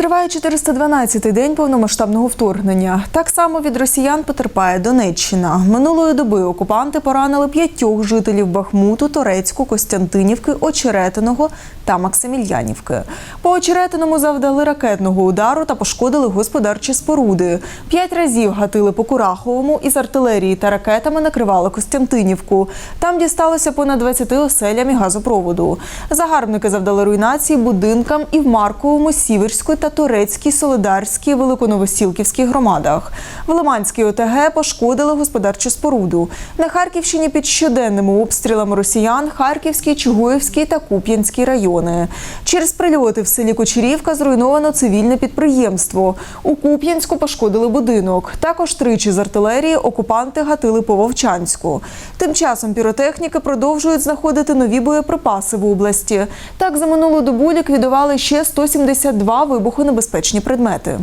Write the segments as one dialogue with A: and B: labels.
A: Триває 412-й день повномасштабного вторгнення. Так само від росіян потерпає Донеччина. Минулої доби окупанти поранили п'ятьох жителів Бахмуту, Торецьку, Костянтинівки, Очеретиного та Максимільянівки. По Очеретиному завдали ракетного удару та пошкодили господарчі споруди. П'ять разів гатили по Кураховому із артилерії та ракетами накривали Костянтинівку. Там дісталося понад 20 оселям і газопроводу. Загарбники завдали руйнації будинкам і в Марковому, Сіверську та Торецькій, Солидарській, Великоновосілківській громадах. В Лиманській ОТГ пошкодили господарчу споруду. На Харківщині під щоденними обстрілами росіян Харківський, Чугуївський та Куп'янський райони. Через прильоти в селі Кочерівка зруйновано цивільне підприємство. У Куп'янську пошкодили будинок. Також тричі з артилерії окупанти гатили по Вовчанську. Тим часом піротехніки продовжують знаходити нові боєприпаси в області. Так за минулу добу ліквідували ще 172 вибухонебезпечні предмети.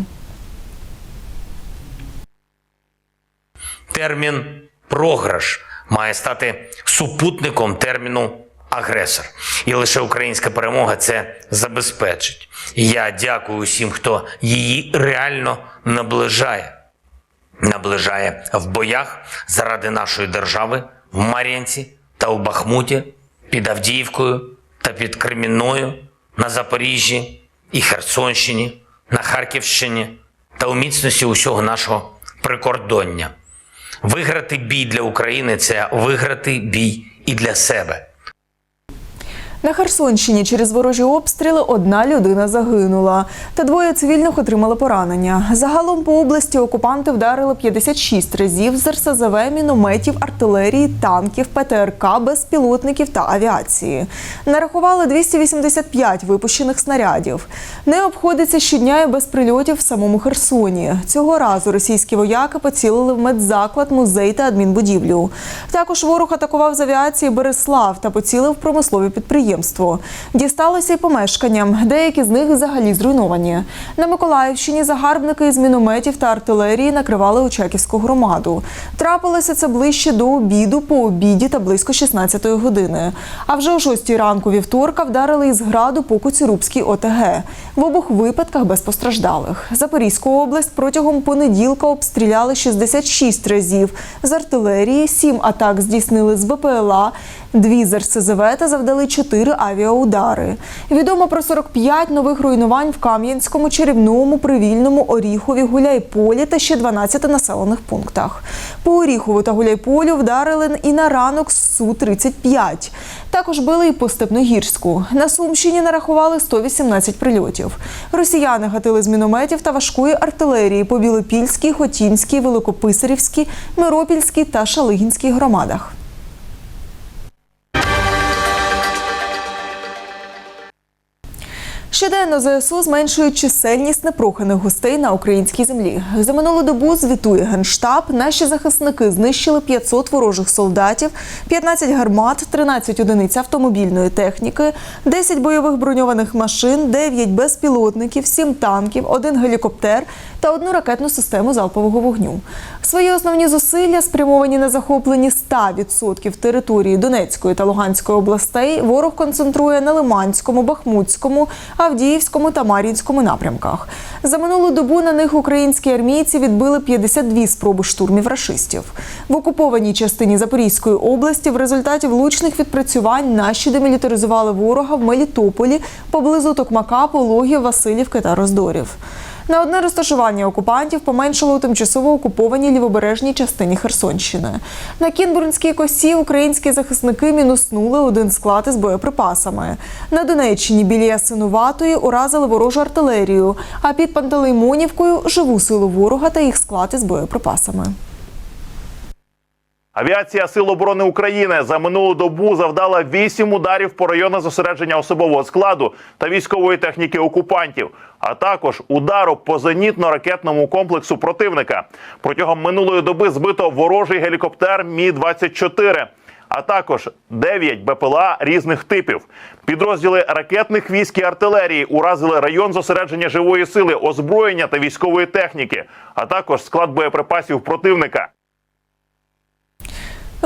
B: термін програш має стати супутником терміну агресор. І лише українська перемога це забезпечить. І я дякую усім, хто її реально наближає. Наближає в боях заради нашої держави в Мар'янці та у Бахмуті, під Авдіївкою та під Кремінною, на Запоріжжі і Херсонщині, на Харківщині та у міцності усього нашого прикордоння. Виграти бій для України це виграти бій і для себе.
A: На Херсонщині через ворожі обстріли одна людина загинула, та двоє цивільних отримали поранення. Загалом по області окупанти вдарили 56 разів з РСЗВ, мінометів, артилерії, танків, ПТРК, безпілотників та авіації. Нарахували 285 випущених снарядів. Не обходиться щодня і без прильотів в самому Херсоні. Цього разу російські вояки поцілили в медзаклад, музей та адмінбудівлю. Також ворог атакував з авіації Береслав та поцілив промислові підприємства. Дісталося й помешканням. Деякі з них взагалі зруйновані. На Миколаївщині загарбники із мінометів та артилерії накривали Очаківську громаду. Трапилося це ближче до обіду, по обіді та близько 16-ї години. А вже о 6-й ранку вівторка вдарили із граду по Коцюрубській ОТГ. В обох випадках без постраждалих. Запорізьку область протягом понеділка обстріляли 66 разів з артилерії, 7 атак здійснили з БПЛА, дві з РСЗВ та завдали 4 авіаудари. Відомо про 45 нових руйнувань в Кам'янському, Черівному, Привільному, Оріхові, Гуляйполі та ще 12 населених пунктах. По Оріхову та Гуляйполю вдарили і на ранок Су-35. Також били і по Степногірську. На Сумщині нарахували 118 прильотів. Росіяни гатили з мінометів та важкої артилерії по Білопільській, Хотінській, Великописарівській, Миропільській та Шалигінській громадах. Щоденно ЗСУ зменшують чисельність непроханих гостей на українській землі. За минулу добу звітує генштаб. Наші захисники знищили 500 ворожих солдатів, 15 гармат, 13 одиниць автомобільної техніки, 10 бойових броньованих машин, 9 безпілотників, 7 танків, 1 гелікоптер та одну ракетну систему залпового вогню. Свої основні зусилля спрямовані на захоплені 100% території Донецької та Луганської областей. Ворог концентрує на Лиманському, Бахмутському, Авдіївському та Мар'їнському напрямках. За минулу добу на них українські армійці відбили 52 спроби штурмів рашистів. В окупованій частині Запорізької області в результаті влучних відпрацювань наші демілітаризували ворога в Мелітополі поблизу Токмака, Пологів, Васильівки та Роздорів. На одне розташування окупантів поменшало у тимчасово окупованій лівобережній частині Херсонщини. На Кінбурнській косі українські захисники мінуснули один склад із боєприпасами. На Донеччині біля Ясинуватої уразили ворожу артилерію, а під Пантелеймонівкою живу силу ворога та їх склад із боєприпасами.
C: Авіація Сил оборони України за минулу добу завдала вісім ударів по районах зосередження особового складу та військової техніки окупантів, а також удару по зенітно-ракетному комплексу противника. Протягом минулої доби збито ворожий гелікоптер Мі 24 а також 9 БПЛА різних типів. Підрозділи ракетних військ і артилерії уразили район зосередження живої сили, озброєння та військової техніки, а також склад боєприпасів противника.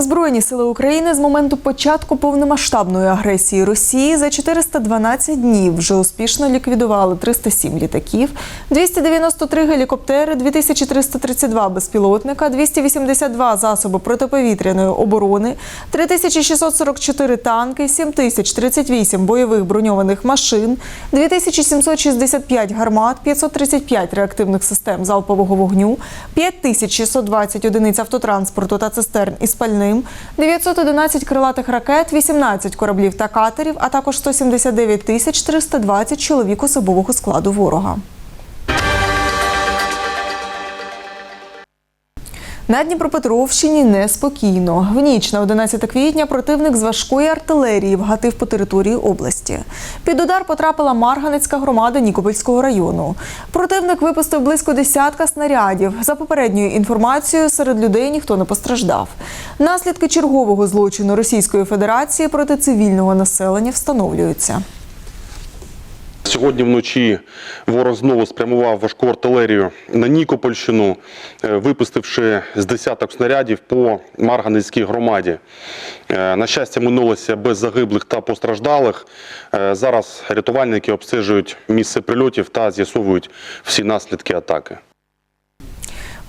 A: Збройні сили України з моменту початку повномасштабної агресії Росії за 412 днів вже успішно ліквідували 307 літаків, 293 гелікоптери, 2332 безпілотника, 282 засоби протиповітряної оборони, 3644 танки, 7038 бойових броньованих машин, 2765 гармат, 535 реактивних систем залпового вогню, 5620 одиниць автотранспорту та цистерн із пальним, 911 крилатих ракет, 18 кораблів та катерів, а також 179 тисяч 320 чоловік особового складу ворога. На Дніпропетровщині неспокійно. В ніч на 11 квітня противник з важкої артилерії вгатив по території області. Під удар потрапила Марганецька громада Нікопольського району. Противник випустив близько десятка снарядів. За попередньою інформацією, серед людей ніхто не постраждав. Наслідки чергового злочину Російської Федерації проти цивільного населення встановлюються.
D: Сьогодні вночі ворог знову спрямував важку артилерію на Нікопольщину, е, випустивши з десяток снарядів по Марганецькій громаді. Е, На щастя, минулося без загиблих та постраждалих. Е, Зараз рятувальники обстежують місце прильотів та з'ясовують всі наслідки атаки.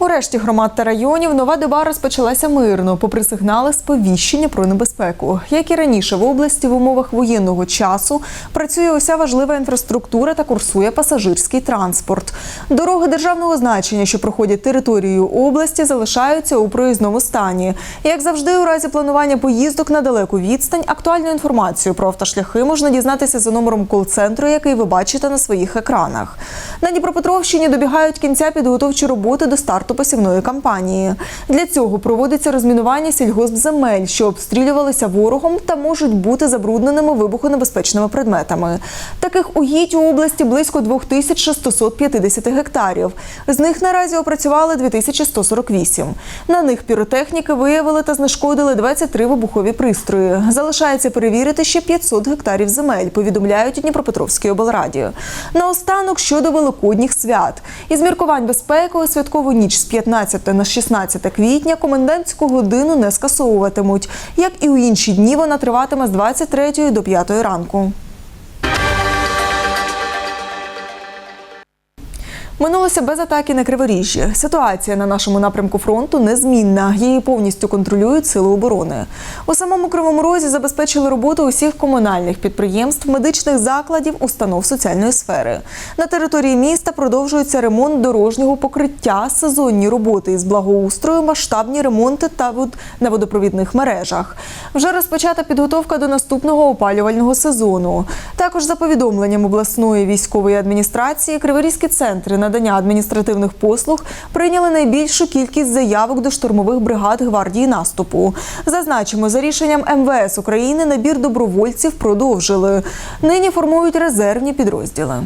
A: У решті громад та районів нова доба розпочалася мирно, попри сигнали сповіщення про небезпеку. Як і раніше в області в умовах воєнного часу працює уся важлива інфраструктура та курсує пасажирський транспорт. Дороги державного значення, що проходять територією області, залишаються у проїзному стані. Як завжди, у разі планування поїздок на далеку відстань, актуальну інформацію про автошляхи можна дізнатися за номером кол-центру, який ви бачите на своїх екранах. На Дніпропетровщині добігають кінця підготовчі роботи до старту посівної кампанії. Для цього проводиться розмінування сільгоспземель, що обстрілювалися ворогом та можуть бути забрудненими вибухонебезпечними предметами. Таких угідь у області близько 2650 гектарів. З них наразі опрацювали 2148. На них піротехніки виявили та знешкодили 23 вибухові пристрої. Залишається перевірити ще 500 гектарів земель, повідомляють у Дніпропетровській облраді. Наостанок щодо великодніх свят. Із міркувань безпеки у святкову ніч з 15 на 16 квітня комендантську годину не скасовуватимуть. Як і у інші дні, вона триватиме з 23 до 5 ранку. Минулося без атаки на Криворіжжі. Ситуація на нашому напрямку фронту незмінна. Її повністю контролюють сили оборони. У самому Кривому Розі забезпечили роботу усіх комунальних підприємств, медичних закладів, установ соціальної сфери. На території міста продовжується ремонт дорожнього покриття, сезонні роботи із благоустрою, масштабні ремонти та на водопровідних мережах. Вже розпочата підготовка до наступного опалювального сезону. Також за повідомленням обласної військової адміністрації, Криворізькі центри надання адміністративних послуг прийняли найбільшу кількість заявок до штурмових бригад гвардії наступу. Зазначимо, за рішенням МВС України набір добровольців продовжили. Нині формують резервні підрозділи.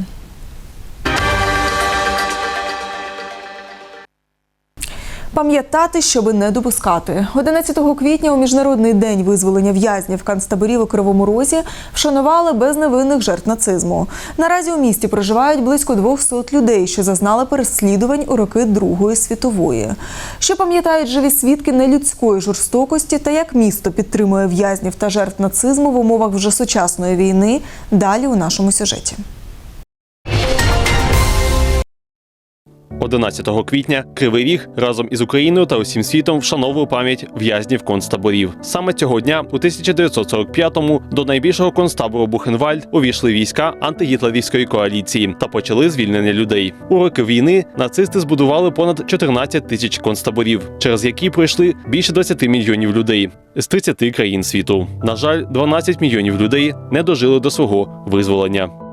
A: Пам'ятати, щоби не допускати. 11 квітня у міжнародний день визволення в'язнів концтаборів у Кривому Розі вшанували безневинних жертв нацизму. Наразі у місті проживають близько 200 людей, що зазнали переслідувань у роки Другої світової. Що пам'ятають живі свідки нелюдської жорстокості та як місто підтримує в'язнів та жертв нацизму в умовах вже сучасної війни. Далі у нашому сюжеті.
E: 11 квітня Кривий Ріг разом із Україною та усім світом вшановує пам'ять в'язнів концтаборів. Саме цього дня, у 1945-му, до найбільшого концтабору Бухенвальд увійшли війська антигітлерівської коаліції та почали звільнення людей. У роки війни нацисти збудували понад 14 тисяч концтаборів, через які пройшли більше 20 мільйонів людей з 30 країн світу. На жаль, 12 мільйонів людей не дожили до свого визволення.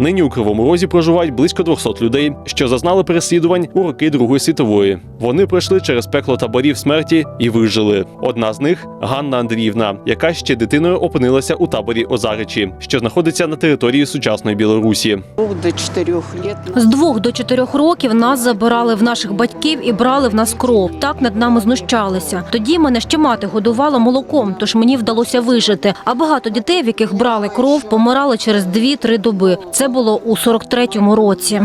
E: Нині у Кривому Розі проживають близько 200 людей, що зазнали переслідувань у роки Другої світової. Вони пройшли через пекло таборів смерті і вижили. Одна з них Ганна Андріївна, яка ще дитиною опинилася у таборі Озаричі, що знаходиться на території сучасної Білорусі.
F: З двох до чотирьох років нас забирали в наших батьків і брали в нас кров. Так над нами знущалися. Тоді мене ще мати годувала молоком, тож мені вдалося вижити. А багато дітей, в яких брали кров, помирали через 2-3 доби. Це було у 43-му році.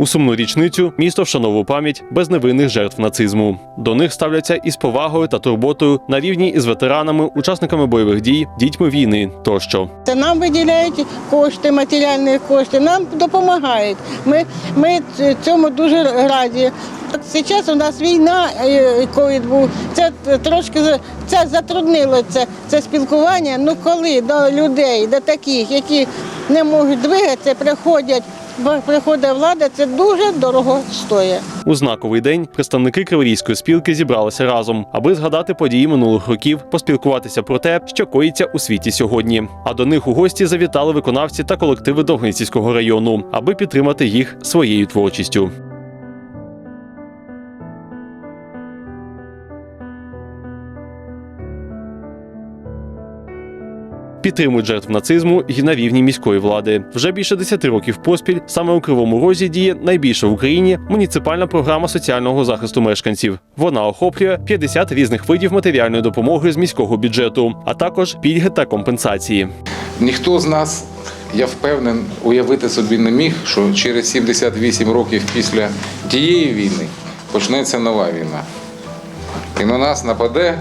E: У сумну річницю місто вшановує пам'ять безневинних жертв нацизму. До них ставляться із повагою та турботою на рівні із ветеранами, учасниками бойових дій, дітьми війни тощо.
G: Це нам виділяють кошти, матеріальні кошти, нам допомагають. Ми, ми цьому дуже раді. Зараз у нас війна, е, ковід був. Це трошки це затруднило це, це спілкування. Ну коли до людей, до таких, які не можуть двигатися, приходять, приходить влада, це дуже дорого стоїть.
E: У знаковий день представники Криворізької спілки зібралися разом, аби згадати події минулих років, поспілкуватися про те, що коїться у світі сьогодні. А до них у гості завітали виконавці та колективи Довгинцівського району, аби підтримати їх своєю творчістю. Підтримують жертв нацизму і на рівні міської влади. Вже більше 10 років поспіль саме у Кривому Розі діє найбільша в Україні муніципальна програма соціального захисту мешканців. Вона охоплює 50 різних видів матеріальної допомоги з міського бюджету, а також пільги та компенсації.
H: Ніхто з нас, я впевнений, уявити собі не міг, що через 78 років після тієї війни почнеться нова війна. І на нас нападе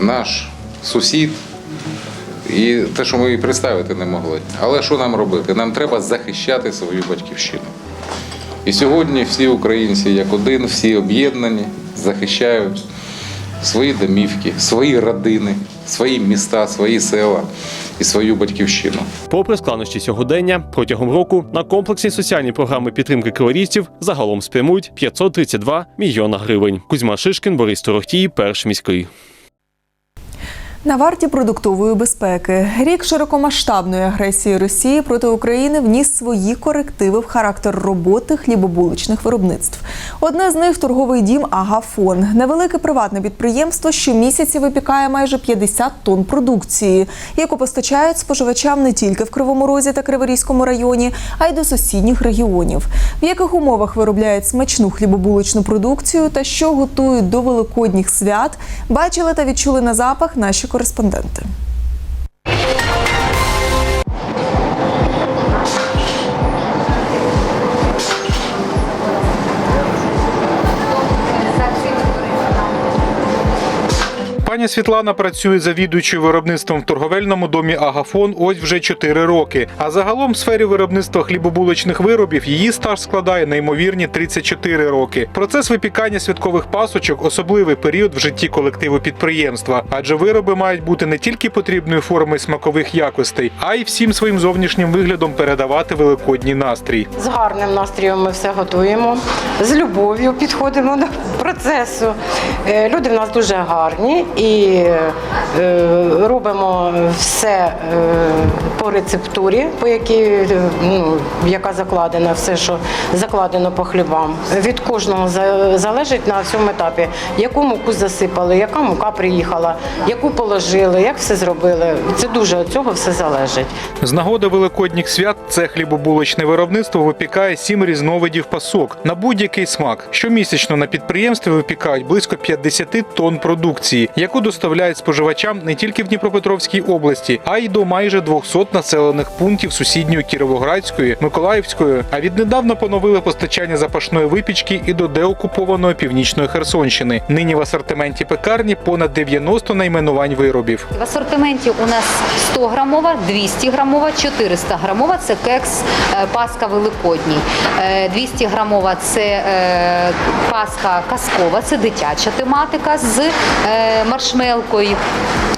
H: наш сусід. І те, що ми і представити не могли. Але що нам робити? Нам треба захищати свою батьківщину. І сьогодні всі українці як один, всі об'єднані, захищають свої домівки, свої родини, свої міста, свої села і свою батьківщину.
E: Попри складнощі сьогодення, протягом року на комплексні соціальні програми підтримки криворізців загалом спрямують 532 мільйона гривень. Кузьма Шишкін, Борис Торохтій, перший міський.
A: На варті продуктової безпеки рік широкомасштабної агресії Росії проти України вніс свої корективи в характер роботи хлібобуличних виробництв. Одне з них торговий дім Агафон. Невелике приватне підприємство щомісяця випікає майже 50 тонн продукції, яку постачають споживачам не тільки в Кривому Розі та Криворізькому районі, а й до сусідніх регіонів. В яких умовах виробляють смачну хлібобуличну продукцію та що готують до великодніх свят, бачили та відчули на запах наші кореспонденти.
I: Пані Світлана працює завідуючою виробництвом в торговельному домі Агафон ось вже 4 роки. А загалом в сфері виробництва хлібобулочних виробів її стаж складає неймовірні 34 роки. Процес випікання святкових пасочок особливий період в житті колективу підприємства, адже вироби мають бути не тільки потрібної форми смакових якостей, а й всім своїм зовнішнім виглядом передавати великодній настрій.
G: З гарним настроєм ми все готуємо, з любов'ю підходимо до процесу. Е, Люди в нас дуже гарні і е, робимо все е, по рецептурі, по якій, е, ну, яка закладена, все, що закладено по хлібам. Від кожного залежить на цьому етапі, яку муку засипали, яка мука приїхала, яку положили, як все зробили. Це дуже від цього все залежить.
I: З нагоди великодніх свят це хлібобулочне виробництво випікає сім різновидів пасок на будь-який смак. Щомісячно на підприємстві випікають близько 50 тонн продукції, яку доставляють споживачам не тільки в Дніпропетровській області, а й до майже 200 населених пунктів сусідньої Кіровоградської, Миколаївської. А віднедавна поновили постачання запашної випічки і до деокупованої північної Херсонщини. Нині в асортименті пекарні понад 90 найменувань виробів.
J: В асортименті у нас 100 грамова, 200 грамова, 400 грамова – це кекс е, Пасха Великодній. Е, 200 грамова – це е, Пасха казкова, це дитяча тематика з е, маршмелкою.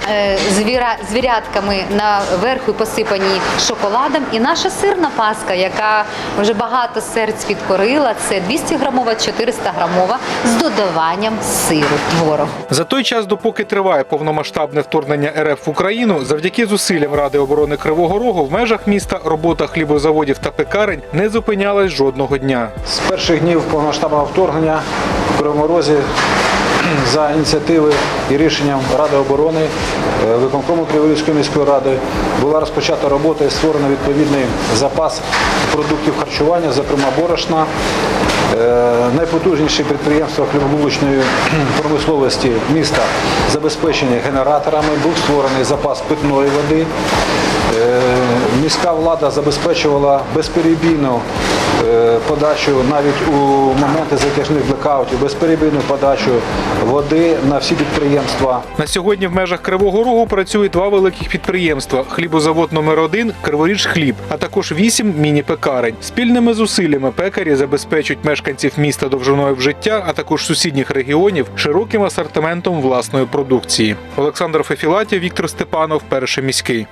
J: е, Звіра, звірятками наверху посипані шоколадом. І наша сирна паска, яка вже багато серць підкорила, це 200 грамова, 400 грамова з додаванням сиру творогу.
I: За той час, допоки триває повномасштабне вторгнення РФ в Україну, завдяки зусиллям Ради оборони Кривого Рогу в межах міста робота хлібозаводів та пекарень не зупинялась жодного дня.
K: З перших днів повномасштабного вторгнення в Кривому Розі за ініціативи і рішенням Ради оборони е, виконкому Криворізької міської ради була розпочата робота і створено відповідний запас продуктів харчування, зокрема борошна. Е, Найпотужніші підприємства хлібобулочної промисловості міста забезпечені генераторами. Був створений запас питної води. Міська влада забезпечувала безперебійну е, подачу навіть у моменти затяжних блекаутів, безперебійну подачу води на всі підприємства.
I: На сьогодні в межах Кривого Рогу працюють два великих підприємства: хлібозавод номер 1 Криворіж хліб, а також вісім міні-пекарень. Спільними зусиллями пекарі забезпечують мешканців міста довжиною в життя, а також сусідніх регіонів широким асортиментом власної продукції. Олександр Фефілатів, Віктор Степанов, перший міський.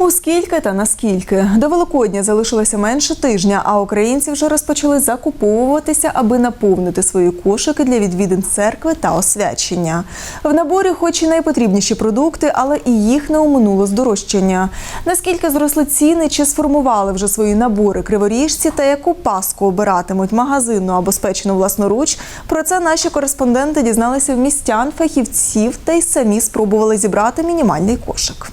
A: У скільки та наскільки до Великодня залишилося менше тижня, а українці вже розпочали закуповуватися, аби наповнити свої кошики для відвідин церкви та освячення. В наборі, хоч і найпотрібніші продукти, але і їх не оминуло здорожчання. Наскільки зросли ціни, чи сформували вже свої набори криворіжці та яку паску обиратимуть магазинну або спечену власноруч? Про це наші кореспонденти дізналися в містян, фахівців та й самі спробували зібрати мінімальний кошик.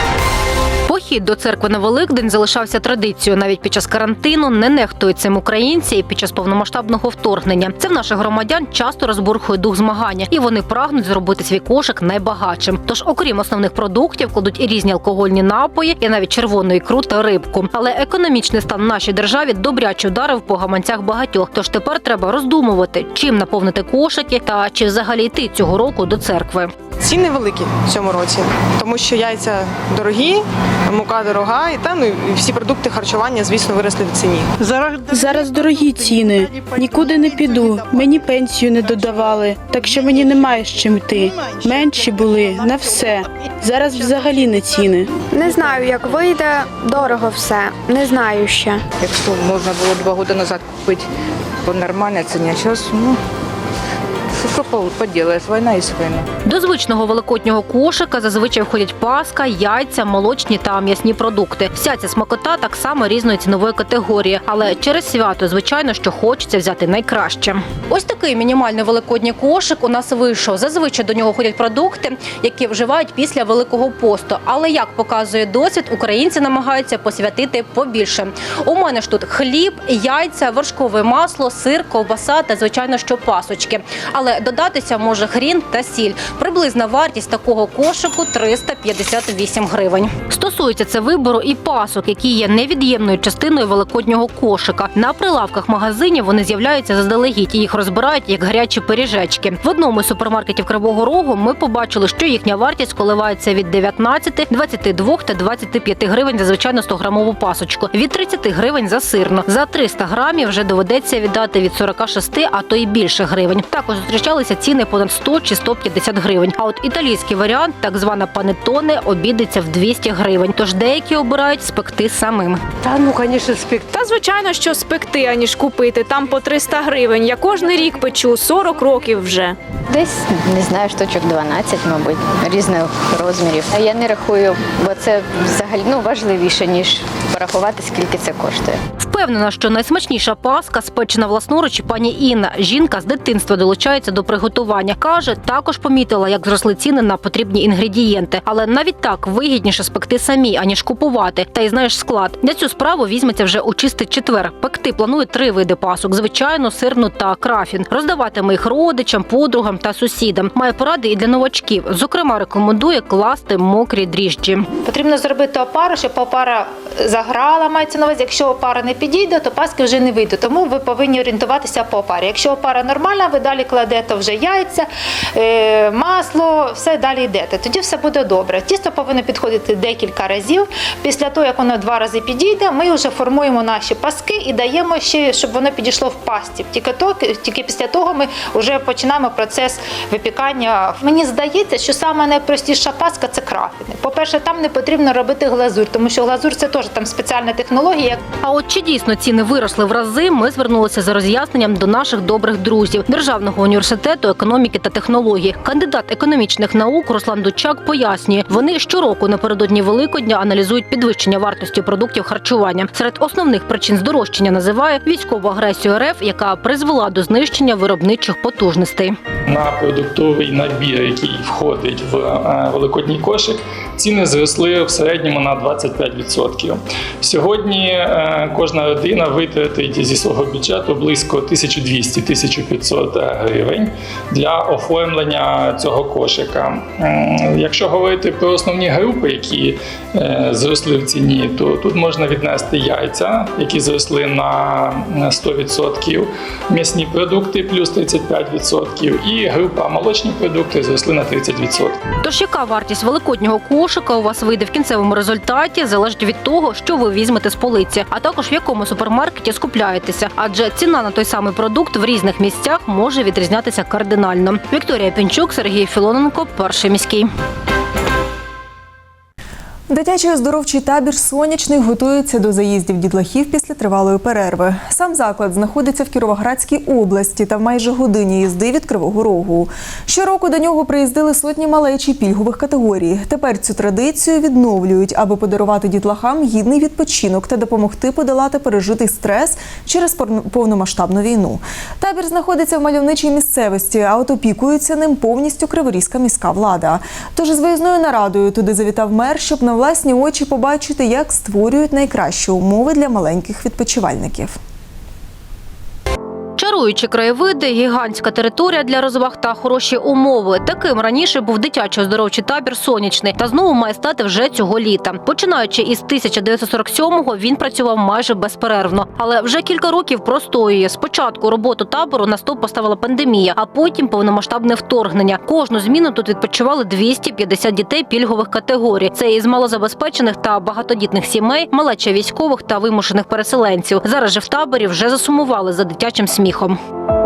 F: Похід до церкви на Великдень залишався традицією. Навіть під час карантину не нехтують цим українці і під час повномасштабного вторгнення. Це в наших громадян часто розбурхує дух змагання, і вони прагнуть зробити свій кошик найбагатшим. Тож, окрім основних продуктів, кладуть і різні алкогольні напої, і навіть червону ікру та рибку. Але економічний стан нашій державі добряче вдарив по гаманцях багатьох. Тож тепер треба роздумувати, чим наповнити кошики та чи взагалі йти цього року до церкви.
L: Ціни великі в цьому році, тому що яйця дорогі, мука дорога, і там ну, і всі продукти харчування, звісно, виросли в ціні.
M: Зараз дорогі ціни. Нікуди не піду. Мені пенсію не додавали, так що мені немає з чим йти. Менші були на все. Зараз взагалі не ціни.
N: Не знаю, як вийде. Дорого все. Не знаю ще.
O: Якщо можна було два роки назад купити по нормальній ціні, а зараз, ну, що поділаєш, війна і війна.
F: До звичного великоднього кошика зазвичай входять паска, яйця, молочні та м'ясні продукти. Вся ця смакота так само різної цінової категорії, але через свято, звичайно, що хочеться взяти найкраще. Ось такий мінімальний великодній кошик у нас вийшов. Зазвичай до нього ходять продукти, які вживають після великого посту. Але як показує досвід, українці намагаються посвятити побільше. У мене ж тут хліб, яйця, вершкове масло, сир, ковбаса та звичайно, що пасочки. Але додатися може хрін та сіль. Приблизна вартість такого кошику 358 гривень. Стосується це вибору і пасок, які є невід'ємною частиною великоднього кошика. На прилавках магазинів вони з'являються заздалегідь і їх розбирають як гарячі пиріжечки. В одному із супермаркетів Кривого Рогу ми побачили, що їхня вартість коливається від 19, 22 та 25 гривень за звичайно 100 грамову пасочку, від 30 гривень за сирну. За 300 грамів вже доведеться віддати від 46, а то й більше гривень. Також зустрічалися ціни понад 100 чи 150 гривень. А от італійський варіант, так звана панетоне, обійдеться в 200 гривень. Тож деякі обирають спекти самим.
O: Та ну, звісно, спік.
N: Та звичайно, що спекти, аніж купити. Там по 300 гривень. Я кожен рік печу 40 років вже.
J: Десь не знаю, штучок 12, мабуть, різних розмірів. А я не рахую, бо це взагалі ну важливіше ніж порахувати, скільки це коштує.
F: Впевнена, що найсмачніша паска спечена власноруч пані Інна. Жінка з дитинства долучається до приготування. Каже, також помітила, як зросли ціни на потрібні інгредієнти. Але навіть так вигідніше спекти самі, аніж купувати. Та й знаєш склад. Для цю справу візьметься вже у чистий четвер. Пекти планує три види пасок: звичайну, сирну та крафін. Роздаватиме їх родичам, подругам та сусідам. Має поради і для новачків. Зокрема, рекомендує класти мокрі дріжджі.
O: Потрібно зробити опару, щоб опара заграла, мається на увазі. Якщо опара не підійде,
J: підійде, то паски вже не вийде. Тому ви повинні орієнтуватися по опарі. Якщо опара нормальна, ви далі кладете вже яйця, е, масло, все далі йдете. Тоді все буде добре. Тісто повинно підходити декілька разів. Після того, як воно два рази підійде, ми вже формуємо наші паски і даємо ще, щоб воно підійшло в пасті. Тільки, то, тільки після того ми вже починаємо процес випікання. Мені здається, що саме найпростіша паска це крафіни. По-перше, там не потрібно робити глазурь, тому що глазурь це теж там спеціальна технологія.
F: А от чи дійсно ціни виросли в рази, ми звернулися за роз'ясненням до наших добрих друзів Державного університету економіки та технологій. Кандидат економічних наук Руслан Дучак пояснює, вони щороку напередодні Великодня аналізують підвищення вартості продуктів харчування. Серед основних причин здорожчання називає військову агресію РФ, яка призвела до знищення виробничих потужностей.
P: на продуктовий набір, який входить в е, великодній кошик, ціни зросли в середньому на 25%. Сьогодні е, кожна родина витратить зі свого бюджету близько 1200-1500 гривень для оформлення цього кошика. Якщо говорити про основні групи, які е, зросли в ціні, то тут можна віднести яйця, які зросли на 100%, м'ясні продукти плюс 35%, і група молочні продукти зросли на 30%.
F: Тож яка вартість великоднього кошика у вас вийде в кінцевому результаті, залежить від того, що ви візьмете з полиці, а також в якому супермаркеті скупляєтеся. Адже ціна на той самий продукт в різних місцях може відрізнятися кардинально. Вікторія Пінчук, Сергій Філоненко, перший міський.
A: Дитячий оздоровчий табір Сонячний готується до заїздів дітлахів після тривалої перерви. Сам заклад знаходиться в Кіровоградській області та в майже годині їзди від Кривого Рогу. Щороку до нього приїздили сотні малечі пільгових категорій. Тепер цю традицію відновлюють, аби подарувати дітлахам гідний відпочинок та допомогти подолати пережитий стрес через повномасштабну війну. Табір знаходиться в мальовничій місцевості, а от опікується ним повністю Криворізька міська влада. Тож з виїзною нарадою туди завітав мер, щоб на власні очі побачити, як створюють найкращі умови для маленьких відпочивальників.
F: Чаруючі краєвиди, гігантська територія для розваг та хороші умови. Таким раніше був дитячий оздоровчий табір сонячний та знову має стати вже цього літа. Починаючи із 1947-го, він працював майже безперервно, але вже кілька років простоює. Спочатку роботу табору на стоп поставила пандемія, а потім повномасштабне вторгнення. Кожну зміну тут відпочивали 250 дітей пільгових категорій. Це із малозабезпечених та багатодітних сімей, малеча військових та вимушених переселенців. Зараз же в таборі вже засумували за дитячим сміхом. Тож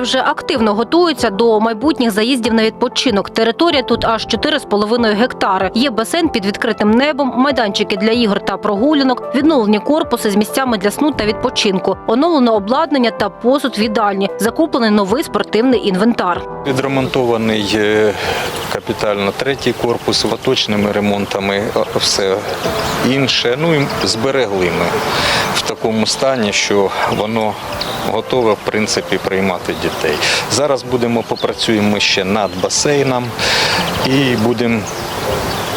F: в вже активно готуються до майбутніх заїздів на відпочинок. Територія тут аж 4,5 гектари. Є басейн під відкритим небом, майданчики для ігор та прогулянок, відновлені корпуси з місцями для сну та відпочинку, оновлено обладнання та посуд в їдальні, закуплений новий спортивний інвентар.
Q: Відремонтований е, капітально третій корпус, поточними ремонтами, все інше. Ну і зберегли ми такому стані, що воно готове в принципі приймати дітей. Зараз будемо попрацюємо ще над басейном і будемо.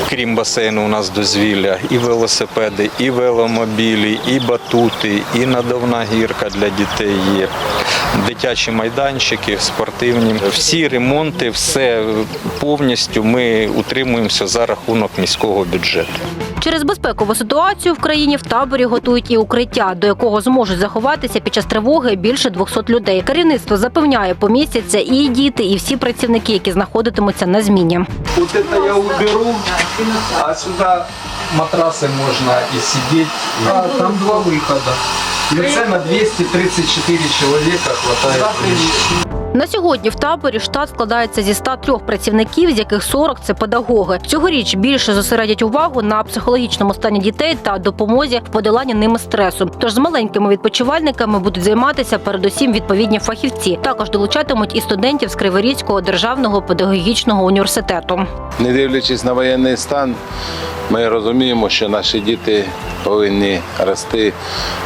Q: Крім басейну, у нас дозвілля і велосипеди, і веломобілі, і батути, і надувна гірка для дітей є. Дитячі майданчики, спортивні. Всі ремонти, все повністю ми утримуємося за рахунок міського бюджету.
F: Через безпекову ситуацію в країні в таборі готують і укриття, до якого зможуть заховатися під час тривоги більше 200 людей. Керівництво запевняє, помістяться і діти, і всі працівники, які знаходитимуться на зміні.
R: Вот это я уберу, а сюда матрасы можно и сидеть. А, там два выхода. И це на 234 человека хватает.
F: На сьогодні в таборі штат складається зі 103 працівників, з яких 40 – це педагоги. Цьогоріч більше зосередять увагу на психологічному стані дітей та допомозі в подоланні ними стресу. Тож з маленькими відпочивальниками будуть займатися передусім відповідні фахівці. Також долучатимуть і студентів з Криворізького державного педагогічного університету.
S: Не дивлячись на воєнний стан, ми розуміємо, що наші діти повинні рости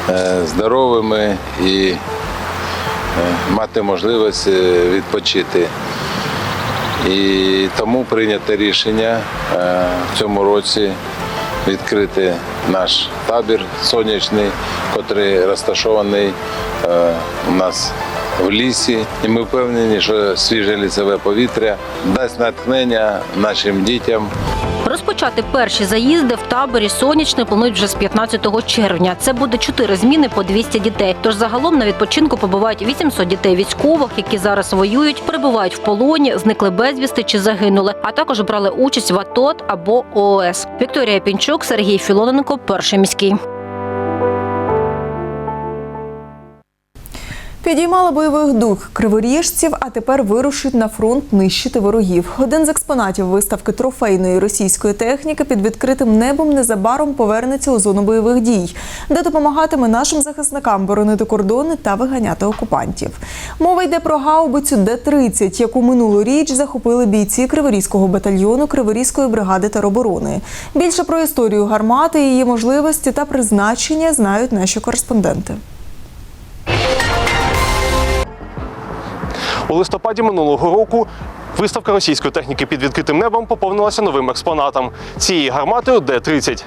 S: е, здоровими і мати можливість е, відпочити. І тому прийнято рішення е, в цьому році відкрити наш табір сонячний, який розташований е, у нас в лісі. І ми впевнені, що свіже лісове повітря дасть натхнення нашим дітям.
F: Розпочати перші заїзди в таборі сонячне планують вже з 15 червня. Це буде чотири зміни по 200 дітей. Тож загалом на відпочинку побувають 800 дітей військових, які зараз воюють, перебувають в полоні, зникли безвісти чи загинули, а також брали участь в АТО або ООС. Вікторія Пінчук, Сергій Філоненко, перший міський.
A: Підіймала бойових дух криворіжців, а тепер вирушить на фронт нищити ворогів. Один з експонатів виставки трофейної російської техніки під відкритим небом незабаром повернеться у зону бойових дій, де допомагатиме нашим захисникам боронити кордони та виганяти окупантів. Мова йде про гаубицю Д-30, яку минулоріч захопили бійці Криворізького батальйону Криворізької бригади тероборони. Більше про історію гармати, її можливості та призначення знають наші кореспонденти.
E: У листопаді минулого року виставка російської техніки під відкритим небом поповнилася новим експонатом цією гарматою Д-30.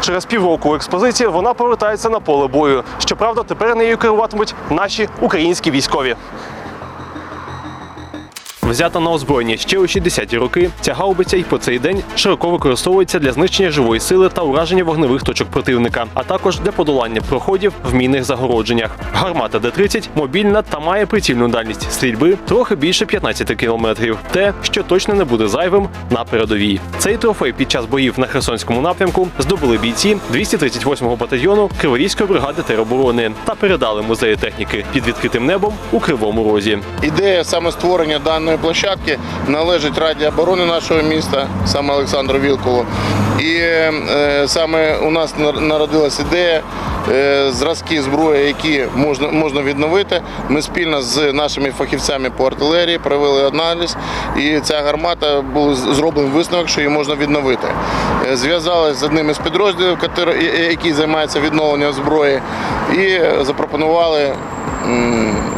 E: Через півроку експозиції вона повертається на поле бою. Щоправда, тепер нею керуватимуть наші українські військові. Взята на озброєння ще у 60-ті роки, ця гаубиця й по цей день широко використовується для знищення живої сили та ураження вогневих точок противника, а також для подолання проходів в мінних загородженнях. Гармата Д-30 мобільна та має прицільну дальність стрільби трохи більше 15 кілометрів. Те, що точно не буде зайвим на передовій. Цей трофей під час боїв на Херсонському напрямку здобули бійці 238-го батальйону Криворізької бригади тероборони та передали музею техніки під відкритим небом у Кривому Розі.
T: Ідея саме створення даної площадки належить Раді оборони нашого міста, саме Олександру Вілкову. І е, саме у нас нар- народилась ідея е, зразки зброї, які можна, можна відновити. Ми спільно з нашими фахівцями по артилерії провели аналіз, і ця гармата був з- зроблений висновок, що її можна відновити. Е, Зв'язалися з одним із підрозділів, який займається відновленням зброї, і запропонували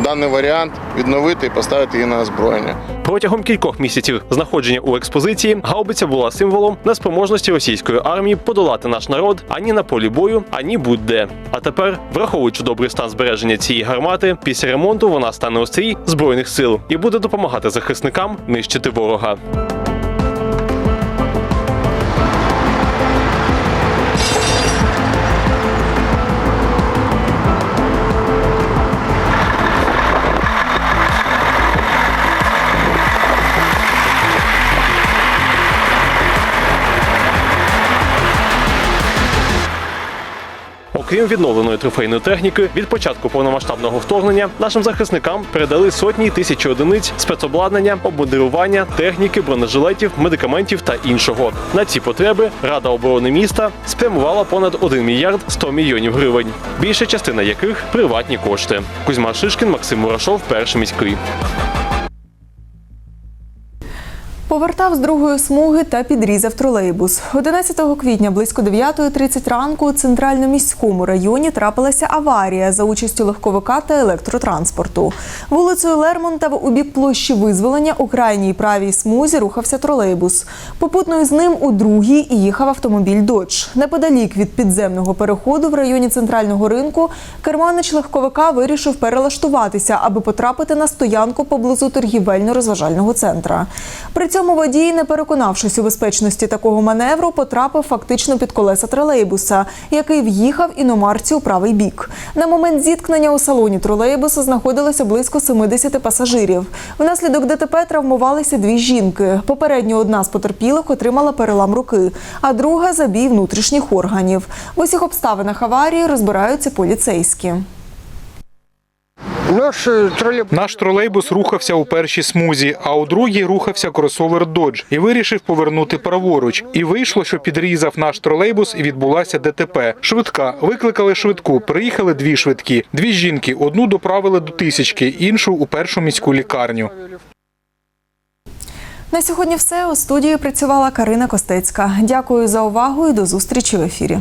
T: даний варіант відновити і поставити її на озброєння.
E: Протягом кількох місяців знаходження у експозиції гаубиця була символом неспроможності російської армії подолати наш народ ані на полі бою, ані будь-де. А тепер, враховуючи добрий стан збереження цієї гармати, після ремонту вона стане острій збройних сил і буде допомагати захисникам нищити ворога. Окрім відновленої трофейної техніки, від початку повномасштабного вторгнення нашим захисникам передали сотні й тисячі одиниць спецобладнання, обмундирування, техніки, бронежилетів, медикаментів та іншого. На ці потреби Рада оборони міста спрямувала понад 1 мільярд 100 мільйонів гривень, більша частина яких приватні кошти. Кузьма Шишкін, Максим Мурашов, перший міський.
A: Повертав з другої смуги та підрізав тролейбус. 11 квітня близько 9.30 ранку у центрально-міському районі трапилася аварія за участю легковика та електротранспорту. Вулицею Лермонтова у бік площі визволення у крайній правій смузі рухався тролейбус. Попутно з ним у другій їхав автомобіль «Додж». Неподалік від підземного переходу в районі центрального ринку керманич легковика вирішив перелаштуватися, аби потрапити на стоянку поблизу торгівельно-розважального центра. При цьому водій, не переконавшись у безпечності такого маневру, потрапив фактично під колеса тролейбуса, який в'їхав іномарці у правий бік. На момент зіткнення у салоні тролейбуса знаходилося близько 70 пасажирів. Внаслідок ДТП травмувалися дві жінки. Попередньо одна з потерпілих отримала перелам руки, а друга забій внутрішніх органів. В усіх обставинах аварії розбираються поліцейські.
I: Наш тролейбус рухався у першій смузі, а у другій рухався кросовер Додж і вирішив повернути праворуч. І вийшло, що підрізав наш тролейбус і відбулася ДТП. Швидка викликали швидку. Приїхали дві швидкі. Дві жінки. Одну доправили до тисячки, іншу у першу міську лікарню.
A: На сьогодні все у студії працювала Карина Костецька. Дякую за увагу і до зустрічі в ефірі.